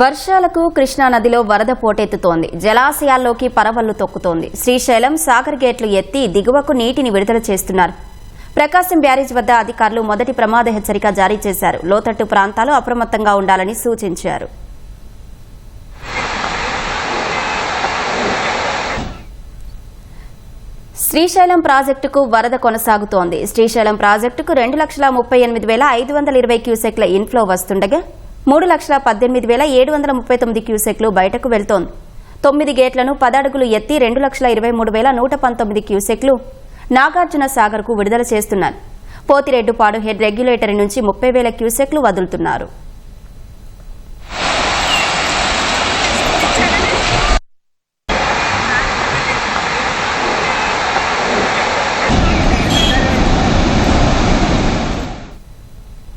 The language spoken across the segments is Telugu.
వర్షాలకు కృష్ణా నదిలో వరద పోటెత్తుతోంది. జలాశయాల్లోకి పరవళ్ళు తొక్కుతోంది. శ్రీశైలం సాగర్ గేట్లు ఎత్తి దిగువకు నీటిని విడుదల చేస్తున్నారు. ప్రకాశం బ్యారేజ్ వద్ద అధికారులు మొదటి ప్రమాద హెచ్చరిక జారీ చేశారు. లోతట్టు ప్రాంతాలు అప్రమత్తంగా ఉండాలని సూచించారు. శ్రీశైలం ప్రాజెక్టుకు వరద కొనసాగుతోంది. శ్రీశైలం ప్రాజెక్టుకు రెండు లక్షల ముప్పై ఎనిమిది వేల ఐదు వందల ఇరవై క్యూసెక్ల ఇన్ఫ్లో వస్తుండగా మూడు లక్షల పద్దెనిమిది వేల ఏడు వందల ముప్పై తొమ్మిది క్యూసెక్లు బయటకు వెళ్తోంది. తొమ్మిది గేట్లను పదడుగులు ఎత్తి రెండు లక్షల ఇరవై మూడు వేల నూట పంతొమ్మిది క్యూసెక్లు నాగార్జున సాగర్కు విడుదల చేస్తున్నారు. పోతిరెడ్డుపాడు హెడ్ రెగ్యులేటరీ నుంచి ముప్పై వేల క్యూసెక్లు వదులుతున్నారు.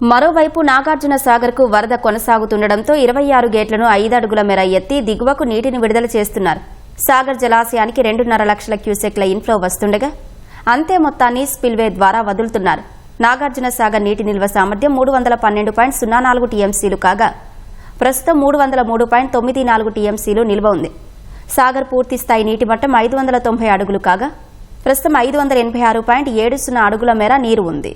మరోవైపు నాగార్జున సాగర్కు వరద కొనసాగుతుండటంతో ఇరవై ఆరు గేట్లను ఐదు అడుగుల మేర ఎత్తి దిగువకు నీటిని విడుదల చేస్తున్నారు. సాగర్ జలాశయానికి రెండున్నర లక్షల క్యూసెక్ల ఇన్ఫ్లో వస్తుండగా అంతే మొత్తాన్ని స్పిల్వే ద్వారా వదులుతున్నారు. నాగార్జున సాగర్ నీటి నిల్వ సామర్థ్యం మూడు వందల పన్నెండు పాయింట్ సున్నా నాలుగు టీఎంసీలు కాగా ప్రస్తుతం మూడు వందల మూడు పాయింట్ తొమ్మిది నాలుగు టీఎంసీలు నిల్వ ఉంది. సాగర్ పూర్తి స్థాయి నీటి మట్టం ఐదు వందల తొంభై అడుగులు కాగా ప్రస్తుతం ఐదు వందల ఎనభై ఆరు పాయింట్ ఏడు సున్నా అడుగుల మేర నీరు ఉంది.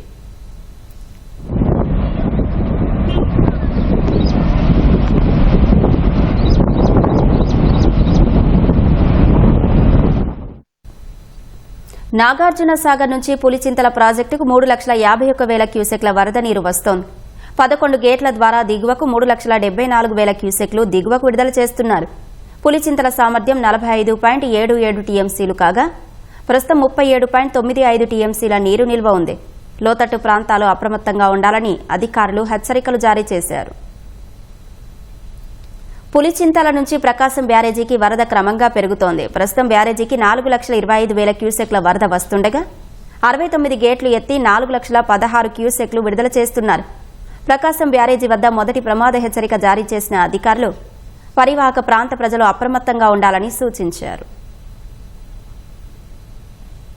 నాగార్జున సాగర్ నుంచి పులిచింతల ప్రాజెక్టుకు మూడు లక్షల యాభై ఒక్క వేల క్యూసెక్ల వరద నీరు వస్తోంది. పదకొండు గేట్ల ద్వారా దిగువకు మూడు లక్షల డెబ్బై నాలుగు వేల క్యూసెక్లు దిగువకు విడుదల చేస్తున్నారు. పులిచింతల సామర్థ్యం నలభై ఐదు పాయింట్ ఏడు ఏడు టీఎంసీలు కాగా ప్రస్తుతం ముప్పై ఏడు పాయింట్ తొమ్మిది ఐదు టీఎంసీల నీరు నిల్వ ఉంది. లోతట్టు ప్రాంతాలు అప్రమత్తంగా ఉండాలని అధికారులు హెచ్చరికలు జారీ చేశారు. పులిచింతల నుంచి ప్రకాశం బ్యారేజీకి వరద క్రమంగా పెరుగుతోంది. ప్రస్తుతం బ్యారేజీకి నాలుగు లక్షల ఇరవై ఐదు వేల క్యూసెక్ల వరద వస్తుండగా అరవై తొమ్మిది గేట్లు ఎత్తి నాలుగు లక్షల పదహారు క్యూసెక్లు విడుదల చేస్తున్నారు. ప్రకాశం బ్యారేజీ వద్ద మొదటి ప్రమాద హెచ్చరిక జారీ చేసిన అధికారులు పరివాహక ప్రాంత ప్రజలు అప్రమత్తంగా ఉండాలని సూచించారు.